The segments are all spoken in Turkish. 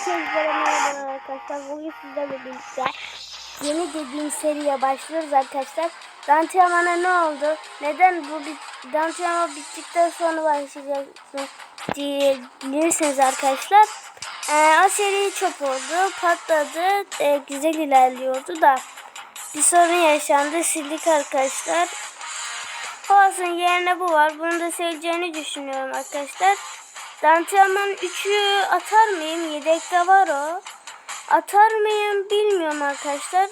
Herkese merhaba arkadaşlar. Bugün sizlerle birlikte yeni dediğim seriye başlıyoruz arkadaşlar. Dantiyaman'a ne oldu? Neden bu bit Dantiyaman bittikten sonra başlayacaksın diyebilirsiniz arkadaşlar. Ee, o seri çöp oldu, patladı, ee, güzel ilerliyordu da bir sorun yaşandı, sildik arkadaşlar. Olsun yerine bu var. Bunu da seveceğini düşünüyorum arkadaşlar. Dantiyaman 3'ü atar mıyım? Yedekte var o. Atar mıyım bilmiyorum arkadaşlar.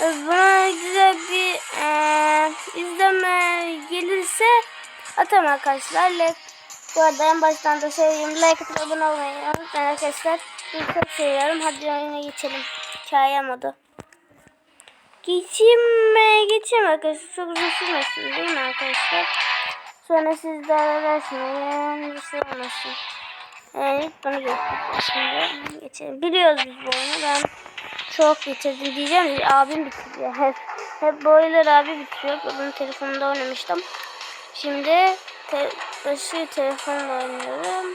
Ee, Buna güzel bir eee, izleme gelirse atarım arkadaşlar. Like, bu arada en baştan da söyleyeyim. Like atıp abone olmayı unutmayın arkadaşlar. Sizi çok seviyorum. Hadi oyuna geçelim. Modu. Geçeyim mi? Geçeyim arkadaşlar. Çok uzun sürmesin değil mi arkadaşlar? Sonra siz de ararsınız. Bir şey. Evet bunu geçtik. Şimdi geçelim. Biliyoruz biz bu oyunu. Ben çok bitirdim diyeceğim. Abim bitiriyor. Hep, hep bu oyunları abi bitiriyor. Bunun telefonunda oynamıştım. Şimdi te başı telefonla oynuyorum.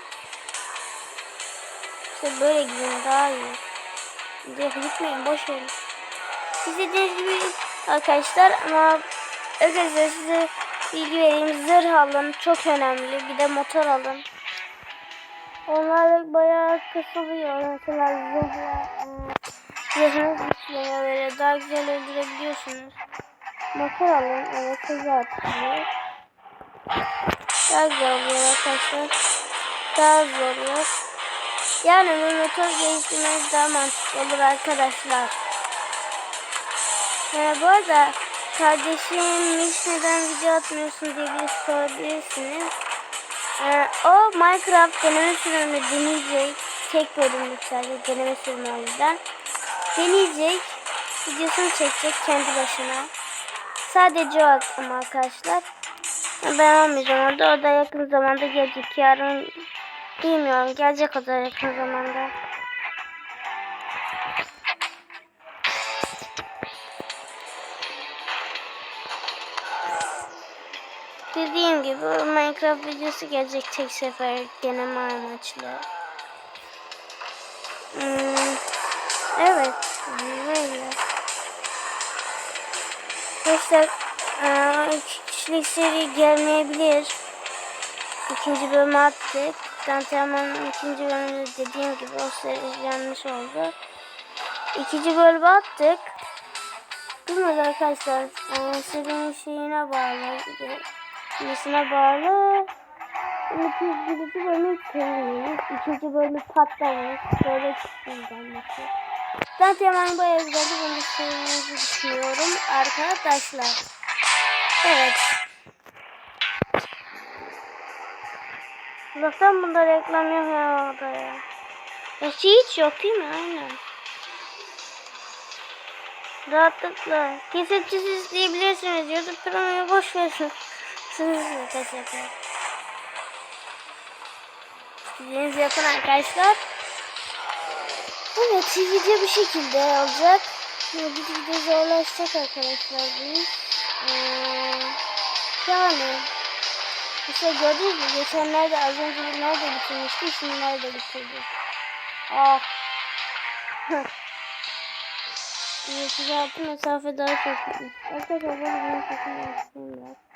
İşte böyle gidin daha iyi. Gidiyor gitmeyin boş verin. İstediğiniz gibi arkadaşlar ama özellikle size bilgi vereyim. Zırh alın çok önemli. Bir de motor alın. Onlar bayağı kısılıyor. Mesela zırhla e, zırhınız güçleniyor böyle daha güzel öldürebiliyorsunuz. Motor alın. Evet hızlı artıyor. Daha güzel oluyor arkadaşlar. Daha zor olur. Yani bu motor geliştirmeniz daha mantıklı olur arkadaşlar. Ee, bu arada kardeşim hiç neden video atmıyorsun diye bir sorabilirsiniz. Ee, o Minecraft deneme sürümünü deneyecek. Tek bölümlük sadece deneme sürümü o yüzden. Deneyecek. Videosunu çekecek kendi başına. Sadece o ama arkadaşlar. Ben olmayacağım orada. O da yakın zamanda gelecek. Yarın bilmiyorum. Gelecek o da yakın zamanda. Gibi Minecraft videosu gelecek tek sefer deneme amaçlı. Hmm, evet. Böyle. Arkadaşlar iki kişilik seri gelmeyebilir. İkinci bölümü attık. Dantelman'ın ikinci bölümünde dediğim gibi o seri yanlış oldu. İkinci bölümü attık. Bilmiyorum arkadaşlar. Eee serinin şeyine bağlı. Nesine bağlı. İki, birinci bölümü kırılmış. ikinci bölümü patlamış. Böyle çıktım. Zaten hemen bu evde bunu sevdiğinizi düşünüyorum arkadaşlar. Evet. Zaten bunda reklam yok ya orada ya. Şey hiç yok değil mi? Aynen. Rahatlıkla. Kesintiz izleyebilirsiniz. YouTube Premium'u boş verin. Sınırsız teşekkür İstediğiniz yapın arkadaşlar. Evet video bu şekilde olacak. Bir video zorlaşacak arkadaşlar. Ee, yani işte gördünüz mü geçenlerde az önce bir nerede bitirmişti şimdi nerede bitirdi. Ah. Size altı mesafe daha çok. Arkadaşlar böyle bir mesafe biraz.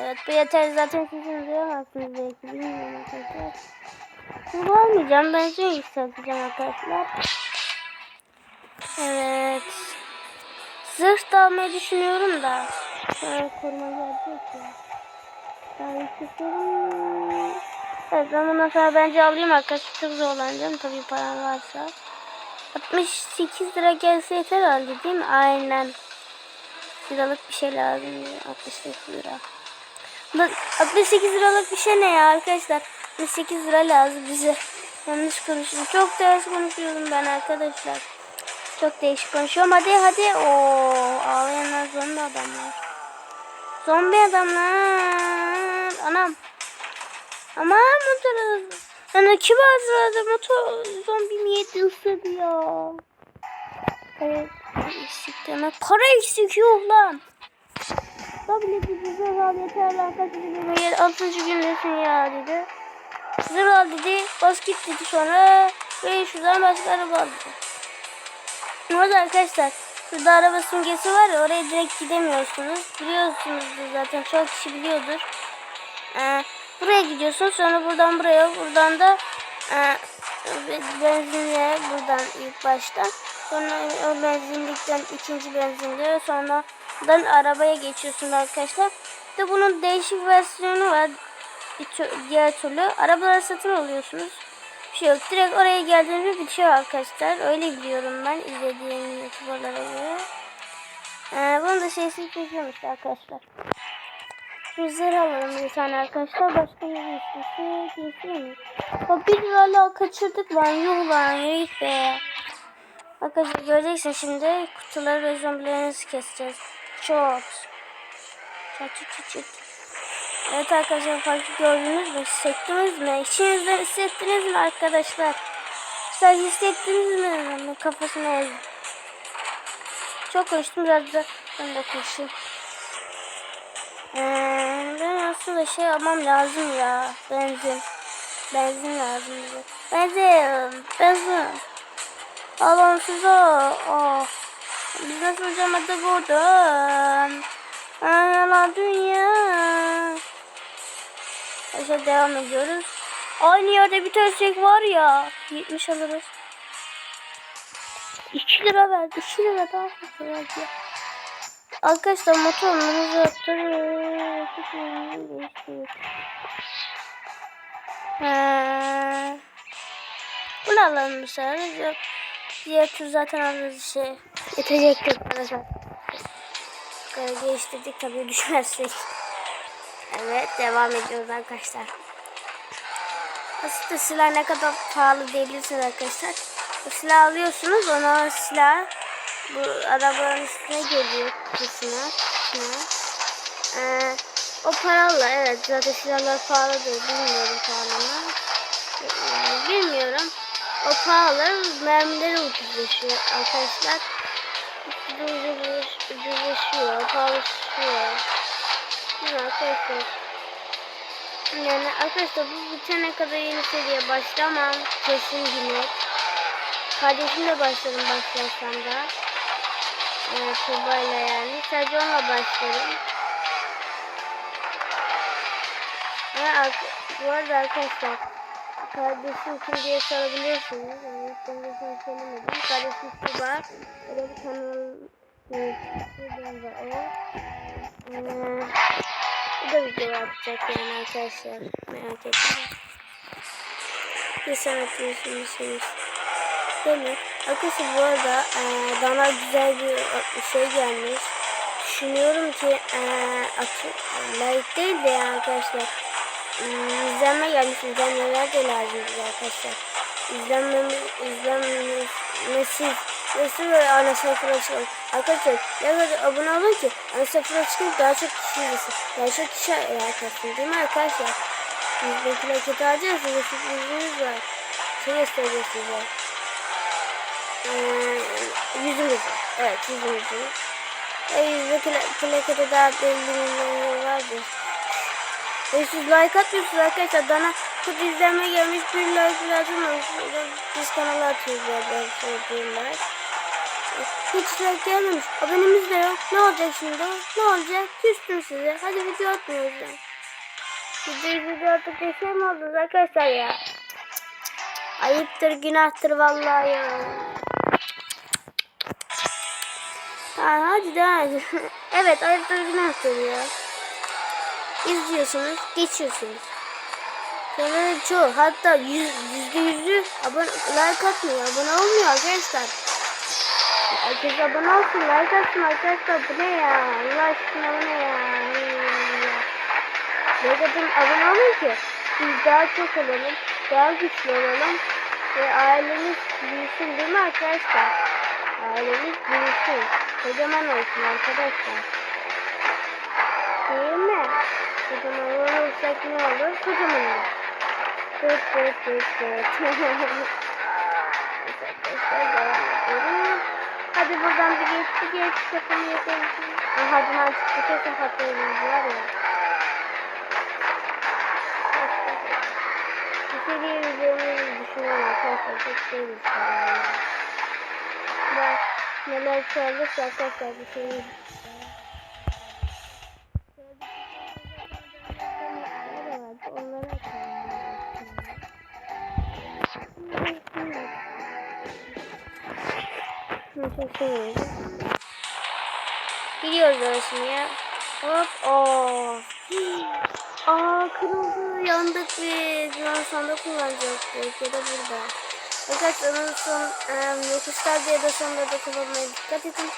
Evet bu yeter zaten sizin duyamazsınız belki bilmiyorum arkadaşlar. Şimdi almayacağım ben şey yükselteceğim arkadaşlar. Evet. Zırh da almayı düşünüyorum da. Şöyle koruma gelecek ya. Daha yükseltelim. Evet ben bundan sonra bence alayım arkadaşlar. Çok zorlanacağım tabii param varsa. 68 lira gelse yeter herhalde değil mi? Aynen. Liralık bir şey lazım. 68 lira. Bak 68 liralık bir şey ne ya arkadaşlar? 68 lira lazım bize. Yanlış konuştum. Çok ters konuşuyorum ben arkadaşlar. Çok değişik konuşuyorum. Hadi hadi. Oo, ağlayanlar zombi adamlar. Zombi adamlar. Anam. Aman motoru. Yani kim hazırladı motor zombimi yedi ısırdı ya. Evet. Eksik demek. Para eksik yok lan. Tabii ki zırh al yeter lan kaç gün yer 6. gündesin ya dedi. Zırh al dedi bas git dedi sonra Ve şuradan başka araba aldı. Orada arkadaşlar şurada araba simgesi var ya oraya direkt gidemiyorsunuz. Biliyorsunuzdur zaten çok kişi biliyordur. Ee, buraya gidiyorsun sonra buradan buraya buradan da e, benzinliğe buradan ilk başta sonra o benzinlikten ikinci benzinliğe sonra buradan arabaya geçiyorsun arkadaşlar. De bunun değişik versiyonu var. Diğer türlü arabaları satın alıyorsunuz. Bir şey yok. Direkt oraya geldiğinizde bitiyor arkadaşlar. Öyle biliyorum ben izlediğim youtuberlara göre. Ee, bunu da şeysiz çekiyormuş arkadaşlar. Yüzleri alalım bir tane arkadaşlar. Başka ne keseyim mi? O bir lirayla kaçırdık lan. Yuh lan yürü be. Arkadaşlar göreceksin şimdi kutuları ve zombilerinizi keseceğiz. Çok. Çat çat. Evet arkadaşlar farklı gördünüz mü? Hissettiniz mi? İçinizde hissettiniz mi arkadaşlar? Sen hissettiniz mi? Kafasına ezdim. Çok konuştum biraz da ben de konuşayım. Ee, ben aslında şey almam lazım ya. Benzin. Benzin lazım bize. Benzin. Benzin. Alın size. Oh. Nasıl uçamadık buradan? Ayalar dünya. Aşağı devam ediyoruz. Aynı yerde bir tane var ya. 70 alırız. 2 lira verdi. 2 lira daha fazla verdi. Arkadaşlar motorumuzu yaptırıyoruz. Bunu alalım. Yok. Diğer tür zaten alırız şey. Yetecektir arkadaşlar. Yukarı değiştirdik tabii düşmezsek. Evet devam ediyoruz arkadaşlar. Aslında silah ne kadar pahalı diyebilirsiniz arkadaşlar. Bu silah alıyorsunuz ona silah bu arabanın üstüne geliyor kutusuna. Ee, o paralı evet zaten silahlar pahalıdır bilmiyorum pahalını. Ee, bilmiyorum. O pahalı mermileri ucuzlaşıyor arkadaşlar. Ucuzlaş- Ucuzlaşıyor, pahalılaşıyor. Mi arkadaşlar? Yani arkadaşlar bu bitene kadar yeni seriye başlamam. Kesin yine. Kardeşimle başlarım başlarsam da. Ee, Tuğba'yla yani. Sadece onunla başlarım. Ve bu arada arkadaşlar kardeşim kim diye sorabilirsiniz. Yani sana söylemedim. Kardeşim Tuğba. Öyle bir kanal YouTube'dan da o. Ee, bu da video yapacak yani arkadaşlar. Merak etmeyin. Bir sonraki düşünmüşsünüz. Değil mi? Arkadaşlar bu arada e, bana güzel bir e, şey gelmiş. Düşünüyorum ki e, atı, like değil de arkadaşlar. İzlenme gelmiş. İzlenmeler de lazım bize arkadaşlar. İzlenmemiz, izlenmesi Resim ve ana sayfına çıkalım. Arkadaşlar ne kadar abone olun ki ana sayfına çıkıp daha çok kişi izlesin. Daha çok kişi arkadaşlar değil mi arkadaşlar? Biz bir plaket alacağız. Size sürprizimiz var. Şey göstereceğiz size. Ee, yüzümüzü. Evet yüzümüzü. E, yüzde plakete daha belli milyonlar vardır. E, siz like atmıyorsunuz arkadaşlar. Bana çok izlenme gelmiş bir like lazım. Biz kanala atıyoruz ya ben söylediğimler. Hiç like gelmemiş. Abonemiz de yok. Ne olacak şimdi? Ne olacak? Küstüm size. Hadi video atmıyoruz ya. Video video atıp bir şey mi oldunuz arkadaşlar ya? Ayıptır günahtır vallahi ya. Ha, hadi devam edin. evet ayıptır günahtır ya. İzliyorsunuz, geçiyorsunuz. Sonra çoğu hatta yüz, yüzde yüzü abone, like atmıyor, abone olmuyor arkadaşlar. Herkes abone olsun, like atsın arkadaşlar. Bu ne ya? Allah aşkına bu ne ya? Like atın, abone olun ki biz daha çok olalım, daha güçlü olalım ve ailemiz büyüsün değil mi arkadaşlar? Ailemiz büyüsün, kocaman olsun arkadaşlar. Değil mi? Kocaman olursak ne olur? Kocaman olur. Dıt dıt dıt dıt. Hadi buradan bir geç bir geç kapımı yapalım. Aha duman çıktı kesin patlayacağız var ya. Bir üzerine düşün. düşünüyorum arkadaşlar. Çok şey düşünüyorum. Ben neler söylüyorsa arkadaşlar bir şey Çok seviyorum. Gidiyoruz arasına. Hop. Oo. Aa kırıldı. Yandık biz. Şu an sonda kullanacaktık. Ya da burada. Arkadaşlar onun son e, yokuşlarda ya da sonlarda kullanmaya dikkat edin.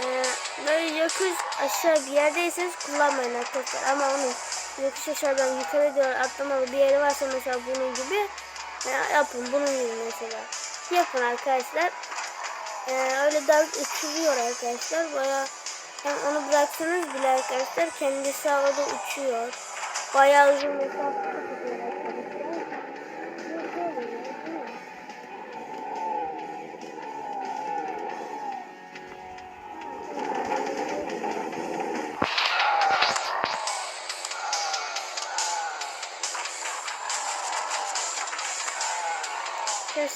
E, böyle yokuş aşağı bir yerdeyseniz kullanmayın arkadaşlar. Ama onun yokuş aşağıdan yukarı doğru atlamalı bir yeri varsa mesela bunun gibi e, yapın. Bunun gibi mesela. Yapın arkadaşlar. E, öyle daha uçuruyor arkadaşlar. Baya yani onu bıraksanız bile arkadaşlar kendisi havada uçuyor. Bayağı uzun mesafe tutuyor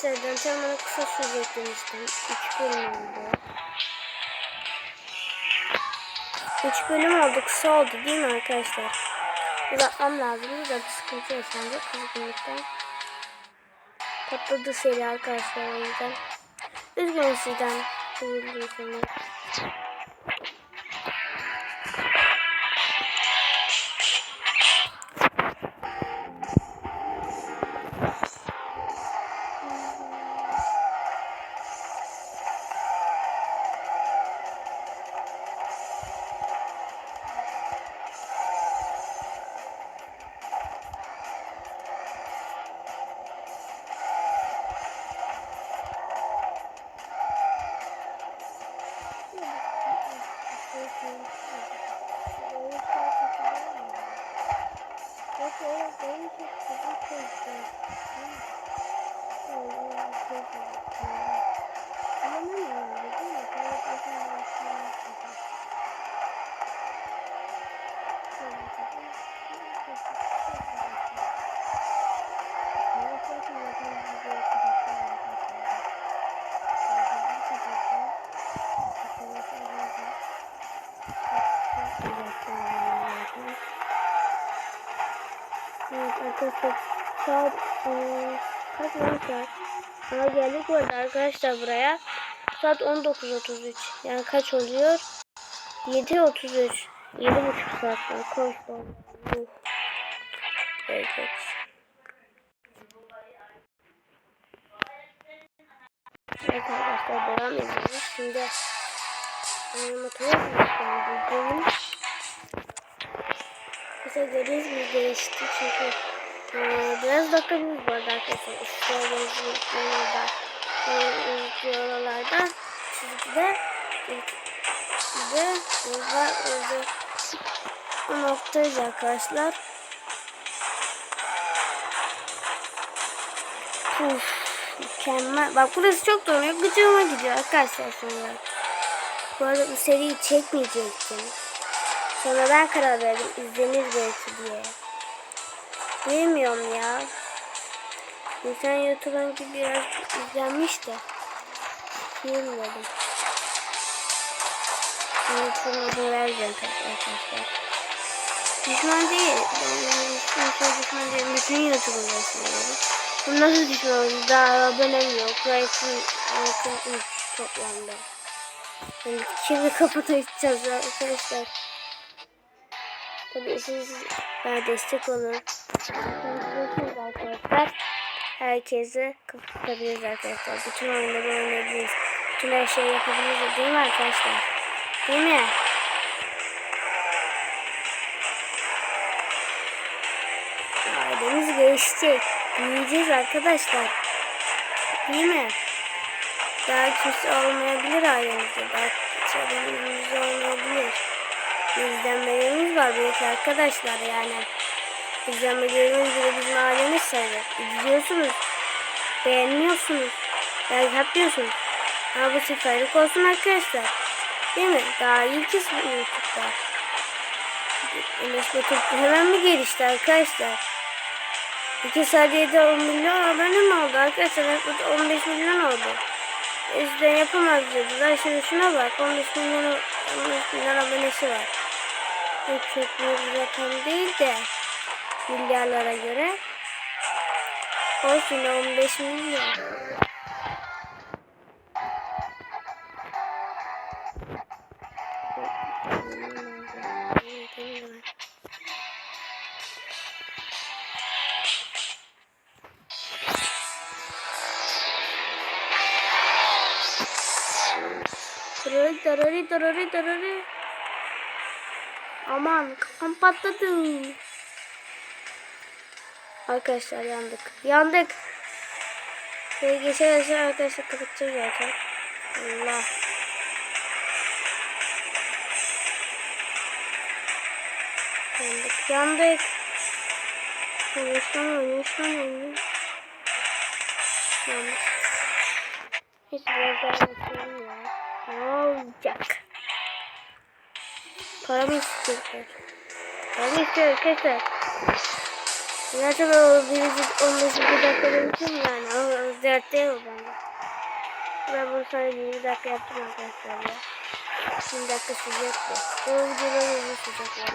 Gösterden tırmanı kısa sürecek demiştim. 3 bölüm oldu. 3 bölüm oldu. Kısa oldu değil mi arkadaşlar? Uzatmam lazım. Burada bir sıkıntı yaşandı. Kızgınlıktan. Patladı seri arkadaşlar o yüzden. Üzgünüm sizden. Üzüldüyseniz. Arkadaşlar buraya. Saat 19.33. Yani kaç oluyor? 7.33. 7.5 saat var. Uh. Evet. evet. Arkadaşlar devam ediyoruz. Şimdi animatörü göstereceğim. Mesela gördüğünüz gibi değişti çünkü e, biraz dakikamız bu arada arkadaşlar. İşte benzinliklerinde videolarda çizgide de burada orada bu noktayız arkadaşlar. Uf, mükemmel. Bak burası çok donuyor. Gıcığıma gidiyor arkadaşlar sonra. Bu arada bu seriyi çekmeyecektim. Sonra ben karar verdim izlenir belki diye. Bilmiyorum ya. İnsan YouTube'un gibi biraz izlenmiş de. Bilmiyorum. YouTube'un adını vereceğim arkadaşlar. Düşman değil. Ben insan düşman değil. Bütün YouTube'un seviyorum. Bu nasıl düşman? Daha abonem yok. Like'ın altın 3 toplamda. Yani şimdi kapatacağız arkadaşlar. Tabii siz bana destek olun. Görüşürüz arkadaşlar. Herkese kapatabiliriz arkadaşlar. Bütün oyunları oynayabiliriz. Bütün her şeyi yapabiliriz değil mi arkadaşlar? Değil mi? Ailemiz gelişecek. Büyüyeceğiz arkadaşlar. Değil mi? Daha kimse olmayabilir ailemizde. Daha çevremizde olmayabilir izlenmelerimiz var belki arkadaşlar yani. İzlenmelerimiz bile bizim ailemiz sayılır. İzliyorsunuz. Beğeniyorsunuz. Like yapıyorsunuz. Ama bu seferlik olsun arkadaşlar. Değil mi? Daha ilk ismi YouTube'da. Enes Batur hemen mi gelişti arkadaşlar? 2 saniyede 10 milyon abone mi oldu arkadaşlar? Hep burada 15 milyon oldu. Eskiden yapamaz dediler. Şimdi şuna bak 15 milyon 15 milyon abonesi var. Çok büyük bir rakam değil de milyarlara göre. Olsun yine 15 milyon. Darari darari darari darari. Aman kafam patladı. Arkadaşlar yandık. Yandık. Ve geçerse arkadaşlar kapatacağız zaten. Allah. Yandık yandık. Oynayışlan oynayışlan oynayışlan. Yandık. Hiç biraz daha yapıyorum ya. Ne olacak? Paramı istiyorlar. Paramı istiyor arkadaşlar. Gerçi ben o birinci 15 dakika demiştim yani. O, dert değil bende. Ben bunu sana 20 dakika yaptım arkadaşlar ya. 20 dakika de. Bu videoda uzun sürecek ya.